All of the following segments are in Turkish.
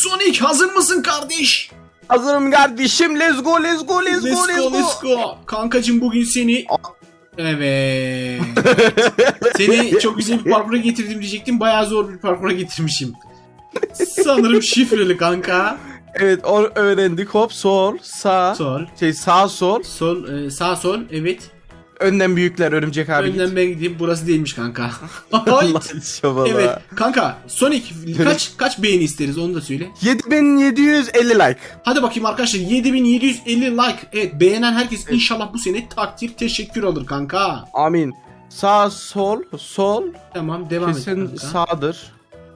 Sonic hazır mısın kardeş? Hazırım kardeşim. Let's go, let's go, let's, Let's go, let's go, let's go. Kankacım bugün seni... Evet. seni çok güzel bir parkura getirdim diyecektim. Bayağı zor bir parkura getirmişim. Sanırım şifreli kanka. Evet, o öğrendik. Hop, sol, sağ. Sol. Şey sağ sol. Sol, e, sağ sol. Evet. Önden büyükler örümcek abi Önden git. ben gideyim. Burası değilmiş kanka. Şabalı. evet. Kanka Sonic kaç kaç beğeni isteriz onu da söyle. 7750 like. Hadi bakayım arkadaşlar 7750 like. Evet beğenen herkes inşallah bu sene takdir teşekkür alır kanka. Amin. Sağ sol sol Tamam devam et kesin sağdır.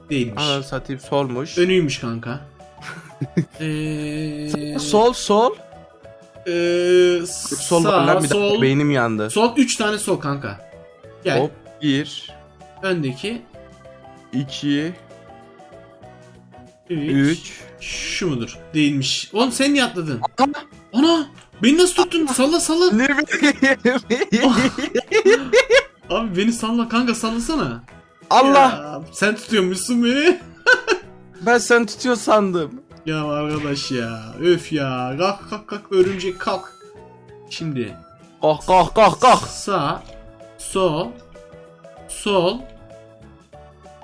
Değilmiş. Ananı satayım solmuş. Önüymüş kanka. Eee Sol sol. Eee Sol sağ, lan bir sol, dakika beynim yandı. sol 3 tane sol kanka. Gel. Hop 1 Öndeki 2 3 3 Şu mudur? Değilmiş. Oğlum sen niye atladın? Ana! Beni nasıl tuttun? Salla salla. Ne. Abi beni salla kanka sallasana. Allah Ya, sen tutuyormuşsun beni. ben sen tutuyor sandım. Ya arkadaş ya. Öf ya. Kalk kalk kalk örümcek kalk. Şimdi Kalk kalk kalk kalk. sağ, sol, sol.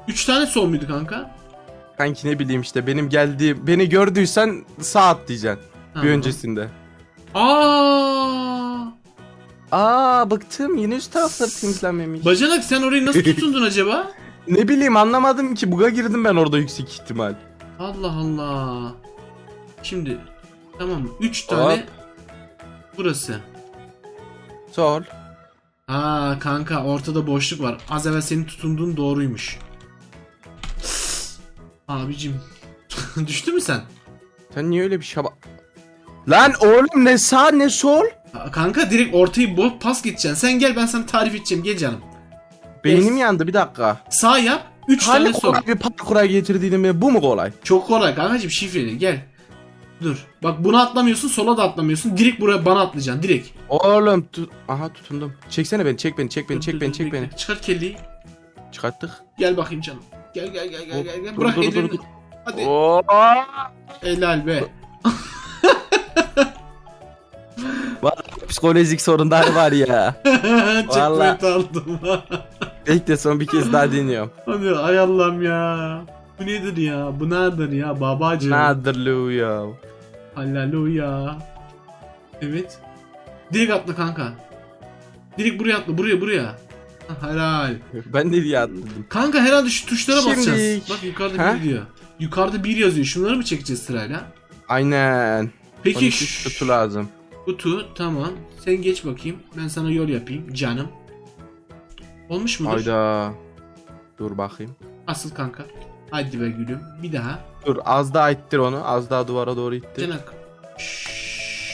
Üç tane sol muydu kanka? Kanki ne bileyim işte benim geldiğim beni gördüysen sağ at diyeceksin Tamam. bir öncesinde. Aa! Aa bıktım yine üst tarafları temizlenmemiş. Bacanak sen orayı nasıl tutundun acaba? ne bileyim anlamadım ki buga girdim ben orada yüksek ihtimal. Allah Allah. Şimdi tamam 3 tane Hop. burası. Sol. Aa kanka ortada boşluk var. Az evvel senin tutunduğun doğruymuş. Abicim. Düştü mü sen? Sen niye öyle bir şaba... Lan oğlum ne sağ ne sol? Aa, Kanka direkt ortayı bo pas geçeceksin. Sen gel ben sana tarif edeceğim. Gel canım. Beynim yandı bir dakika. Sağ yap. 3 Hani tane sol. kolay bir parkura getirdiydim ya bu mu kolay? Çok kolay kankacım şifreli gel. Dur. Bak bunu atlamıyorsun sola da atlamıyorsun. Direkt buraya bana atlayacaksın direkt. Oğlum tu- aha tutundum. Çeksene beni çek beni çek beni Dur, çek dur, beni dur, çek bekle. beni. Çıkart kelleyi. Çıkarttık. Gel bakayım canım. Gel gel gel gel Hop, gel. gel. dur, Bırak dur, dur, ellerini. dur. Hadi. Oo. Helal be. Psikolojik sorunlar var ya. Vallahi. Checkpoint aldım. Bekle son bir kez daha deniyorum. Hadi ay Allah'ım ya. Bu nedir ya? Bu nedir ya babacığım? Ya. Halleluya. Evet. Direkt atla kanka. Direkt buraya atla buraya buraya. Ha, Helal. Ben de diye atladım. Kanka herhalde şu tuşlara Şimdi- basacağız. Bak yukarıda Ha? bir diyor. Yukarıda bir yazıyor. Şunları mı çekeceğiz sırayla? Aynen. Peki 12 şu kutu lazım. kutu tamam. Sen geç bakayım. Ben sana yol yapayım canım. Olmuş mudur? Hayda. Dur bakayım. Asıl kanka. Hadi be gülüm. Bir daha. Dur az daha ittir onu. Az daha duvara doğru ittir. Canak.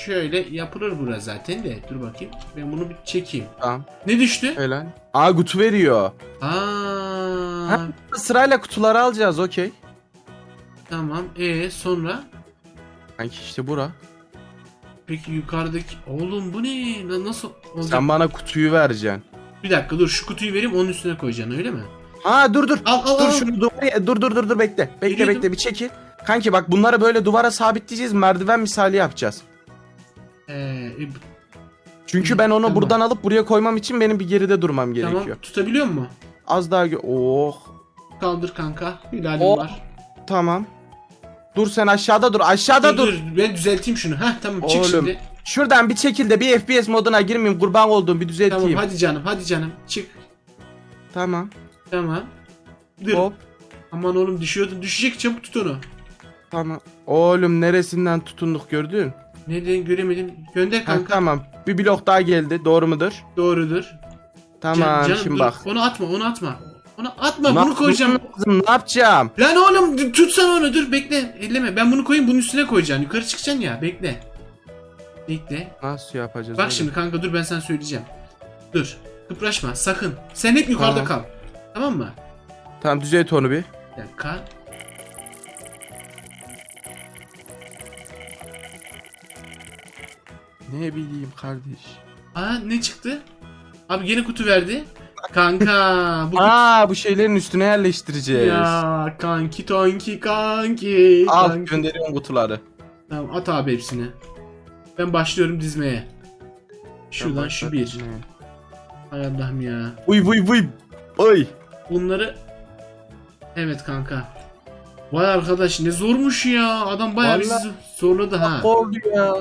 Şöyle yapılır bura zaten de. Dur bakayım. Ben bunu bir çekeyim. Tamam. Ne düştü? Öyle. Aa kutu veriyor. Aa, Ha? Sırayla kutuları alacağız okey. tamam. E sonra? Kanki işte bura. Peki yukarıdaki oğlum bu ne? Lan Nasıl olacak? Sen bana kutuyu vereceksin. Bir dakika dur şu kutuyu vereyim onun üstüne koyacaksın öyle mi? Ha dur dur. Al al Dur al. şunu duvara dur dur dur dur bekle. Bekle Veriyordum. bekle bir çekil. Kanki bak bunları böyle duvara sabitleyeceğiz. Merdiven misali yapacağız. Ee, e, Çünkü ben onu Tamam. buradan alıp buraya koymam için benim bir geride durmam gerekiyor. tamam tutabiliyor mu? Az daha gö- Oh Kaldır kanka. Hilalim O- var. tamam. Dur sen aşağıda dur. Aşağıda Dur, dur. dur ben düzelteyim şunu. Heh tamam çık Oğlum, şimdi. Şuradan bir çekil de bir FPS moduna girmeyeyim. Kurban olduğum bir düzelteyim. Tamam hadi canım hadi canım çık. Tamam. Tamam. Dur. Hop. Aman oğlum düşüyordun. Düşecek çabuk tut onu. Tamam. Oğlum neresinden tutunduk gördün? Nereden göremedim. Gönder Ha, kanka. tamam. Bir blok daha geldi. Doğru mudur? Doğrudur. Tamam Can- canım, şimdi dur. bak. Onu atma onu atma. Onu atma Ne bunu koyacağım. Ne yapacağım? Lan oğlum tutsana onu dur bekle. Elleme ben bunu koyayım bunun üstüne koyacaksın. Yukarı çıkacaksın ya bekle. Bekle. Nasıl yapacağız? Bak şimdi kanka dur ben sana söyleyeceğim. Dur. Kıpraşma sakın. Sen hep yukarıda Tamam. kal. Tamam mı? Tamam düzelt onu bir. Bir dakika. Ne bileyim kardeş. Aa ne çıktı? Abi gene kutu verdi. Kanka bu Aa bu şeylerin üstüne yerleştireceğiz. ya kanki tonki kanki. Al kanki. gönderiyorum kutuları. Tamam at abi hepsini. Ben başlıyorum dizmeye. Şuradan şu bir. Hay Allah'ım ya. Uy uy uy. Oy. Bunları Evet kanka. Vay arkadaş ne zormuş ya. Adam bayağı bizi Vallahi- zorladı ha. Oldu ya.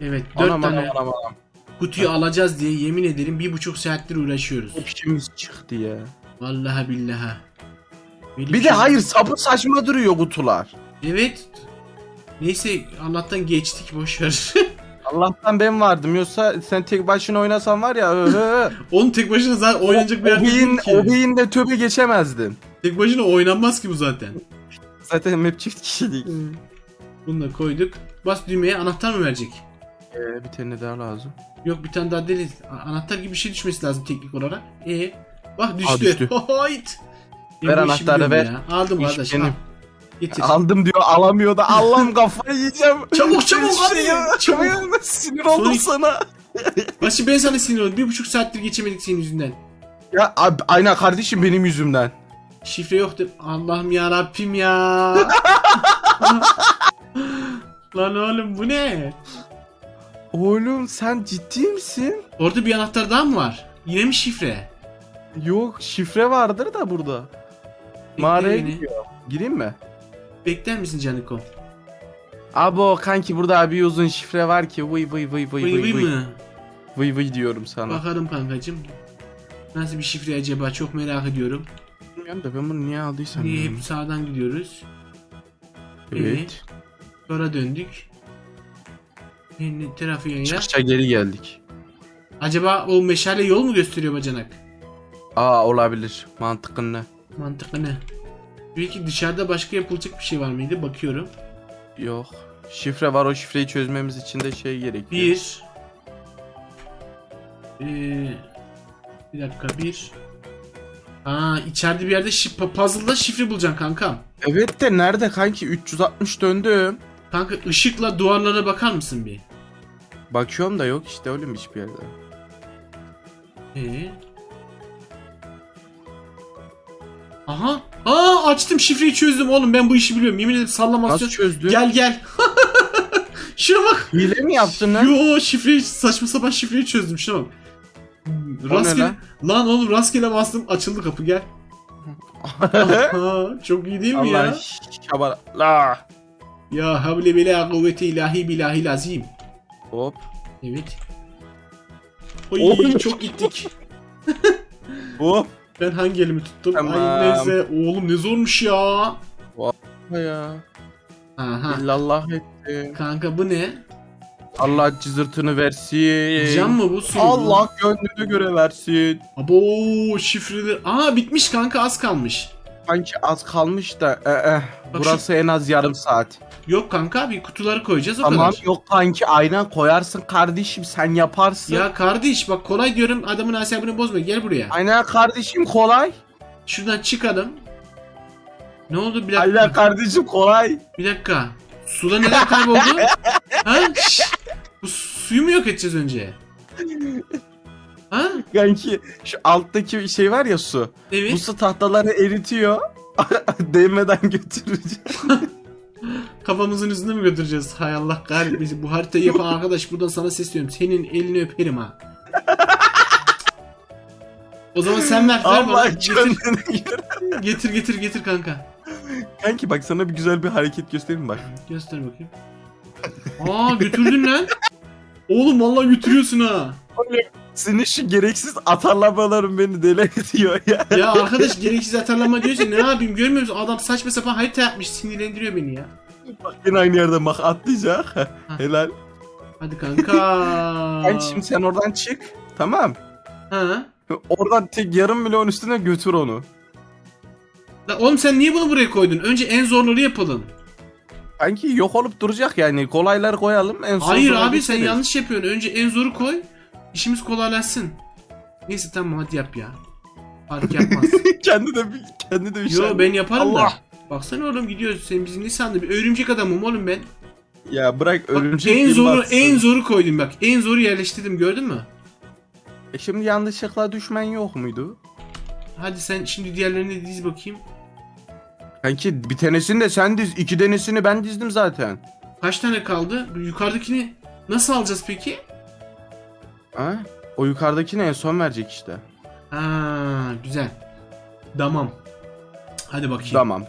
Evet dört Anam tane anam anam anam. kutuyu alacağız diye yemin ederim bir buçuk saattir uğraşıyoruz. Hepimiz çıktı ya. Vallahi billahi. Böyle Bir de hayır sapı saçma duruyor kutular. Evet. Neyse Allah'tan geçtik boşver. Allah'tan ben vardım yoksa sen tek başına oynasan var ya öö. Onun tek başına zaten oynanacak bir o yer değil ki. o beyinle töbe geçemezdin. Tek başına oynanmaz ki bu zaten. Zaten hep çift kişilik. Bunu da koyduk. Bas düğmeye anahtar mı verecek? Ee, bir tane daha lazım. Yok bir tane daha deli. A- Anahtar gibi bir şey düşmesi lazım teknik olarak. E bak düştü. Aa, düştü. Hoyt. Ver anahtarı, ver. ya. Aldım İş kardeş. benim. al. Getir. Aldım diyor alamıyor da Allah'ım kafayı yiyeceğim. Çabuk, çabuk, hadi, şey ya, çabuk. çabuk. Sinir oldum Sonic- sana. Başı ben sana sinir oldum. Bir buçuk saattir geçemedik senin yüzünden. Ya abi, aynen kardeşim benim yüzümden. Şifre yoktu. Allah'ım ya Rabbim ya. Lan oğlum bu ne? Oğlum sen ciddi misin? Orada bir anahtar daha mı var? Yine mi şifre? Yok şifre vardır da burada. Mağaraya gidiyor. Gireyim mi? Bekler misin Caniko? Abo kanki burada bir uzun şifre var ki vıy vıy vıy vıy Vıy vıy mı? Vıy vıy diyorum sana. Bakalım kankacım. Nasıl bir şifre acaba? Çok merak ediyorum. Bilmiyorum da ben bunu niye aldıysam. Niye hep sağdan gidiyoruz? Evet. Sonra döndük. Yeni trafiğe ya. Çıkışa geri geldik. Acaba o meşale yol mu gösteriyor bacanak? Aa olabilir. Mantıklı? Mantıklı ne? Belki dışarıda başka yapılacak bir şey var mıydı? Bakıyorum. Yok. Şifre var o şifreyi çözmemiz için de şey gerekiyor. Bir. Ee, bir dakika bir. Aa içeride bir yerde şi puzzle'da şifre bulacaksın kankam. Evet de nerede kanki 360 döndüm. Kanka ışıkla duvarlara bakar mısın bir? Bakıyorum da yok işte mi hiçbir yerde. Ee? Aha. Aa açtım şifreyi çözdüm oğlum ben bu işi biliyorum. Yemin ederim Nasıl sallamasyon. çözdün? Gel gel. Şuna bak. Hile mi yaptın lan? Yo şifreyi saçma sapan şifreyi çözdüm şuna bak. Rastgele, lan? lan oğlum rastgele bastım açıldı kapı gel. Aha, çok iyi değil mi Allah ya? şabara. La. Ya havle bela kuvveti ilahi bilahi lazim. Hop. Evet. Oy Oy. çok gittik. Hop. Ben hangi elimi tuttum? Tamam. Ay neyse oğlum ne zormuş ya. Ya. Aha. İllallah etti. Kanka bu ne? Allah cızırtını versin. Cam mı bu su? Allah gönlüne göre versin. Abo şifreler. Aa bitmiş kanka az kalmış. Sanki az kalmış da. eh, eh. Bak Burası en az yarım saat. Yok kanka bir kutuları koyacağız o Tamam kadar. yok kanki aynen koyarsın kardeşim sen yaparsın. Ya kardeş bak kolay diyorum adamın asabını bozma gel buraya. Aynen kardeşim kolay. Şuradan çıkalım. Ne oldu bir dakika? Aynen kardeşim kolay. Bir dakika. Suda neden kayboldu? ha? Şşş! Bu suyu mu yok edeceğiz önce? Ha? Kanki şu alttaki şey var ya su. Bu Evet. su tahtaları eritiyor. Değmeden götüreceğim. Kafamızın üstüne mi götüreceğiz? Hay Allah kahretmesin. Bu haritayı yapan arkadaş buradan sana sesliyorum. Senin elini öperim ha. O zaman sen ver, ver bana. Allah Getir, gönlüne göre. getir, getir, getir kanka. Kanki bak sana bir güzel bir hareket göstereyim bak. Göster bakayım. Aa götürdün lan. Oğlum vallahi götürüyorsun ha. Senin şu gereksiz atarlamaların beni deli ediyor ya. Ya arkadaş gereksiz hatırlama diyorsun ne yapayım görmüyor musun? Adam saçma sapan harita yapmış sinirlendiriyor beni ya. Bak yine aynı yerde bak atlayacak. Helal. Hadi kanka. Kanki şimdi sen oradan çık. Tamam. Ha? Oradan tek yarım milyon üstüne götür onu. La oğlum sen niye bunu buraya koydun? Önce en zorları yapalım. Kanki yok olup duracak yani. Kolayları koyalım en son. Hayır abi sen geçeriz. yanlış yapıyorsun. Önce en zoru koy. İşimiz kolaylaşsın. Neyse tamam hadi yap ya. Fark yapmaz. kendi de bir kendi de bir şey. Yo ben yaparım Allah. Baksana oğlum gidiyoruz. Sen bizi ne sandın? Bir örümcek adamım oğlum ben. Ya bırak Bak, örümcek en zoru batsın. en zoru koydum bak. En zoru yerleştirdim gördün mü? E şimdi yanlışlıkla düşmen yok muydu? Hadi sen şimdi diğerlerini diz bakayım. Kanki bir tanesini de sen diz, iki tanesini ben dizdim zaten. Kaç tane kaldı? Bu yukarıdakini nasıl alacağız peki? Ha? O yukarıdakini en son verecek işte. Ha güzel. Tamam. Hadi bakayım. Tamam.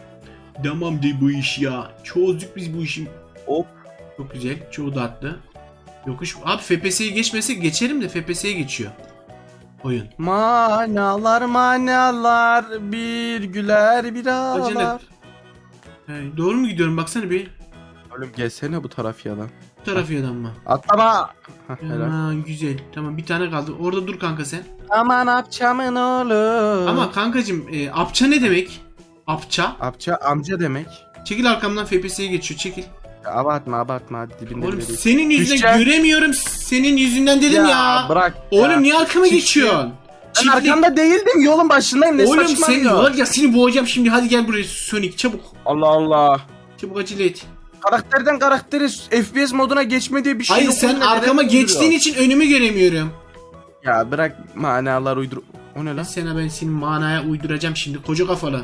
Tamam de bu iş ya. Çözdük biz bu işi. Hop. Çok güzel. Çoğu da attı. Yokuş. Abi FPS'yi geçmesek geçerim de FPS'ye geçiyor. Oyun. Manalar manalar bir güler bir ağlar. He, doğru mu gidiyorum baksana bir. Oğlum gelsene bu taraf yalan. Bu tarafı yadan mı? Atlama. Hah, helal. Ha, güzel. Tamam bir tane kaldı. Orada dur kanka sen. Aman apçamın oğlu. Ama kankacım e, apça ne demek? Apça. Apça amca demek. Çekil arkamdan FPS'ye geçiyor. Çekil. Abartma abartma hadi dibinde Oğlum değil. senin yüzünden Düşeceğim. göremiyorum. Senin yüzünden dedim ya. bırak. Oğlum ya. niye arkama Çiftlik. geçiyorsun? Ben Çiftlik- arkanda değildim yolun başındayım ne Oğlum sen saçmalıyorsun? var ya seni boğacağım şimdi. Hadi gel buraya Sonic çabuk. Allah Allah. Çabuk acele et. Karakterden karaktere FPS moduna geçme diye bir şey Hayır yok. sen arkama neden geçtiğin için önümü göremiyorum. Ya bırak manalar uydur. O ne lan? Sana ben senin manaya uyduracağım şimdi koca kafalı.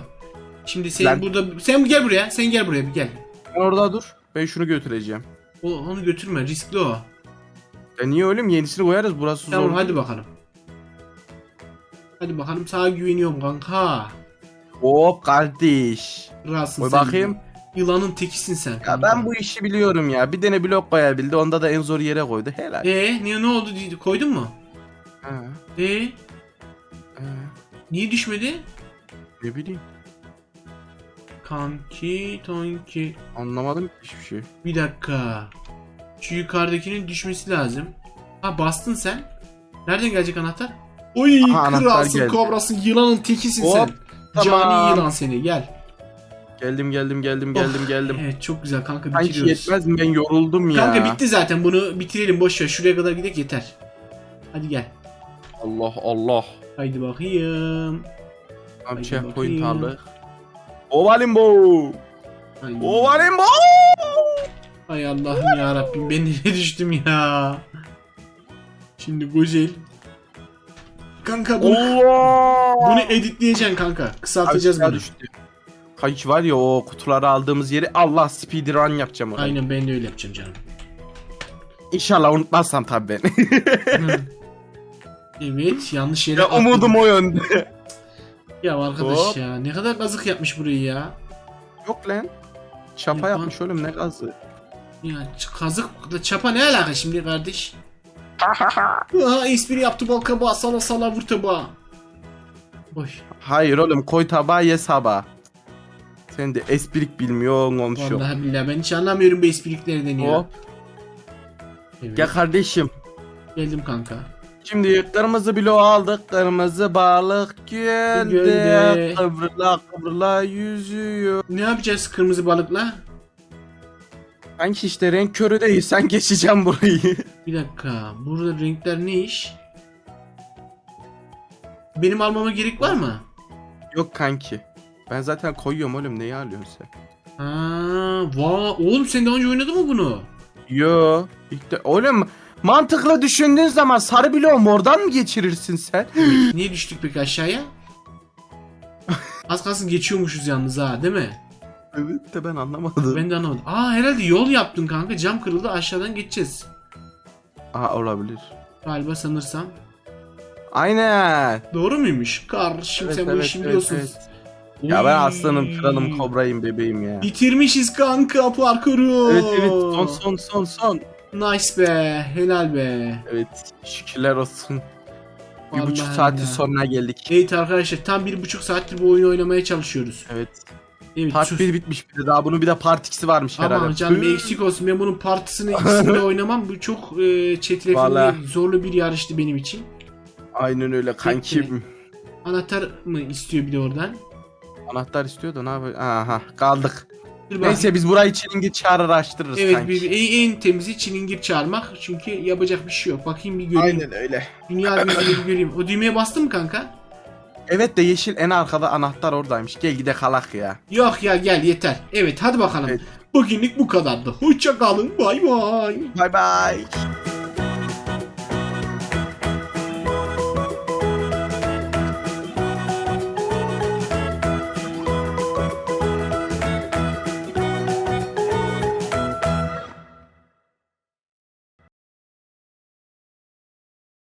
Şimdi sen Lan- burada sen gel buraya. Sen gel buraya bir gel. Sen orada dur. Ben şunu götüreceğim. O, onu götürme riskli o. Ya niye ölüm yenisini koyarız burası Tamam zor. hadi bakalım. Hadi bakalım sana güveniyorum kanka. Hop kardeş. Kralsın Koy sen. bakayım. Yılanın tekisin sen. Ya kanka. ben bu işi biliyorum ya. Bir tane blok koyabildi. Onda da en zor yere koydu. Helal. Ee niye ne oldu koydun mu? Ha, Ee ha, niye düşmedi? ne bileyim. Kanki tonki. Anlamadım hiçbir şey. Bir dakika. Şu yukarıdakinin düşmesi lazım. Ha bastın sen. Nereden gelecek anahtar? Oy Aha, anahtar kralsın geldi. kobrasın yılanın tekisin Hop, sen. Cani tamam. yılan seni gel. Geldim geldim geldim geldim Oh, geldim. Evet çok güzel kanka Sanki bitiriyoruz. yetmez mi? Ben yoruldum ya. Kanka bitti zaten bunu bitirelim boş ver. Şuraya kadar gidek yeter. Hadi gel. Allah Allah. Haydi bakayım. Tam Haydi checkpoint bakayım. aldık. Ovalimbo. Haydi. Ovalimbo. Ay Allah'ım ya Rabbim ben nereye düştüm ya. Şimdi güzel. Kanka bunu, Allah. bunu editleyeceksin kanka. Kısaltacağız bunu. düştü. Kanki var ya o kutuları aldığımız yeri Allah speedrun yapacağım oraya. Aynen ben de öyle yapacağım canım. İnşallah unutmazsam tabii ben. Evet yanlış yere ya atladım. umudum o yönde. Ya arkadaş Hop. ya ne kadar kazık yapmış burayı ya. Yok lan. Çapa Yapan- yapmış oğlum ne gazı. Ya ç- kazık çapa ne alaka şimdi kardeş? Aha espri yaptı bal kabağı sala sala vur tabağı. Oy Hayır oğlum koy tabağa ye sabaha. Sen de esprik bilmiyorsun komşu. vallahi billahi ben hiç anlamıyorum bu espriklerden ya. Hop. Evet, Gel kardeşim. geldim kanka. Şimdi kırmızı bloğu aldık. Kırmızı balık gölde. Gölde. Kıvrıla kıvrıla yüzüyor. Ne yapacağız kırmızı balıkla? Sanki işte renk körü değil. Sen geçeceğim burayı. Bir dakika burada renkler ne iş? Benim almama gerek var mı? Yok kanki. Ben zaten koyuyorum oğlum. Neyi alıyorsun sen? Ha, va oğlum sen daha önce oynadın mı bunu? Yo. İlk de... Oğlum mantıklı düşündüğün zaman sarı bloğu mordan mı geçirirsin sen? Niye düştük peki aşağıya? Az kalsın geçiyormuşuz yalnız ha değil mi? evet de ben anlamadım. Ben de anlamadım. Aa herhalde yol yaptın kanka. Cam kırıldı aşağıdan geçeceğiz. Aha olabilir. Galiba sanırsam. Aynen. Doğru muymuş? Kardeşim Evet, sen bu evet, işi evet, biliyorsun. evet. Ya ben Oy. aslanım, kralım, kobrayım, bebeğim ya. Bitirmişiz kanka parkuru. Evet evet son son son son. Nice be. Helal be. Evet şükürler olsun. Bir Vallahi buçuk saati ya. sonuna geldik. Evet arkadaşlar tam bir buçuk saattir bu oyunu oynamaya çalışıyoruz. Evet. Evet, Part sus. 1 bitmiş bir de daha bunun bir de part 2'si varmış Aman herhalde. canım Hı. eksik olsun. Ben bunun partısını ikisini de oynamam. Bu çok e, çetrefilli, Vallahi. zorlu bir yarıştı benim için. Aynen öyle kankim. Anahtar mı istiyor bir de oradan? Anahtar istiyor da ne yapıyor? Aha kaldık. Neyse biz burayı çilingir çağırır açtırırız Evet kanki. bir, en, en temizi çilingir çağırmak. Çünkü yapacak bir şey yok. Bakayım bir göreyim. Aynen öyle. Dünya gözüyle bir göreyim. O düğmeye bastın mı kanka? Evet de yeşil en arkada anahtar oradaymış. Gel gide kalak ya. Yok ya gel yeter. Evet hadi bakalım. Evet. Bugünlük bu kadardı. Hoşça kalın. Bay bay. Bay bay.